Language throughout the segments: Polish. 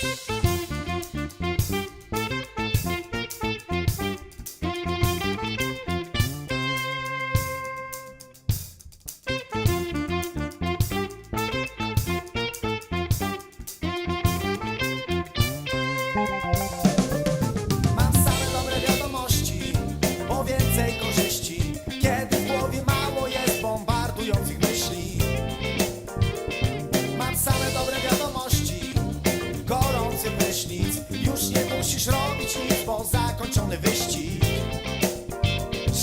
Música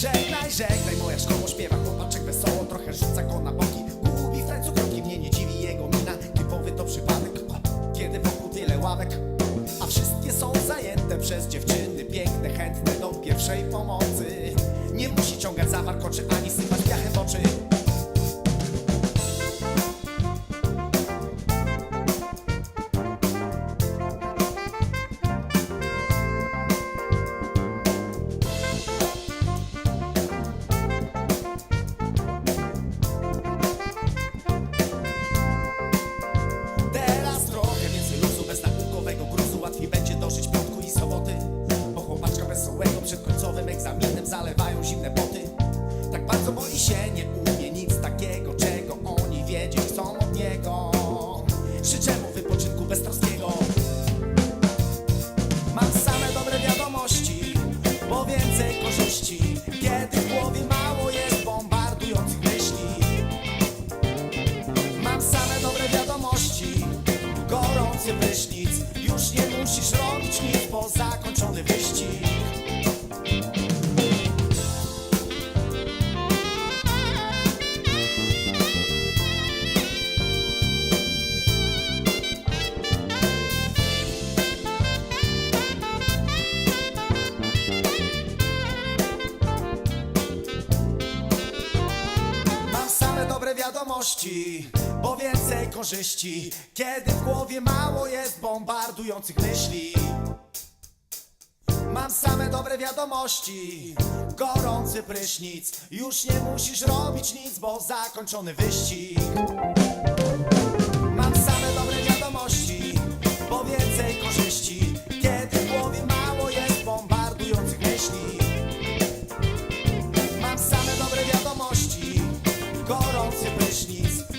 Żegnaj, żegnaj, moja szkoła śpiewa. Chłopaczek wesoło, trochę rzuca go na boki. Gubi w tańcu kroki, mnie nie dziwi jego mina. Typowy to przypadek, kiedy wokół tyle ławek. A wszystkie są zajęte przez dziewczyny. Piękne, chętne do pierwszej pomocy. Nie musi ciągać za ani syna. Bardzo boi się, nie umie nic takiego, czego oni wiedzieć chcą od niego. Życzę mu wypoczynku beztroskiego. Mam same dobre wiadomości, bo więcej korzyści, kiedy w głowie mało jest bombardujących myśli. Mam same dobre wiadomości, gorący prysznic, już nie musisz robić nic, bo zakończony wyścig. Wiadomości, bo więcej korzyści, kiedy w głowie mało jest bombardujących myśli. Mam same dobre wiadomości. Gorący prysznic. Już nie musisz robić nic, bo zakończony wyścig. Mam same dobre wiadomości Bo więcej korzyści. Kiedy w głowie mało jest bombardujących myśli. Mam same dobre wiadomości Gorący prysznic.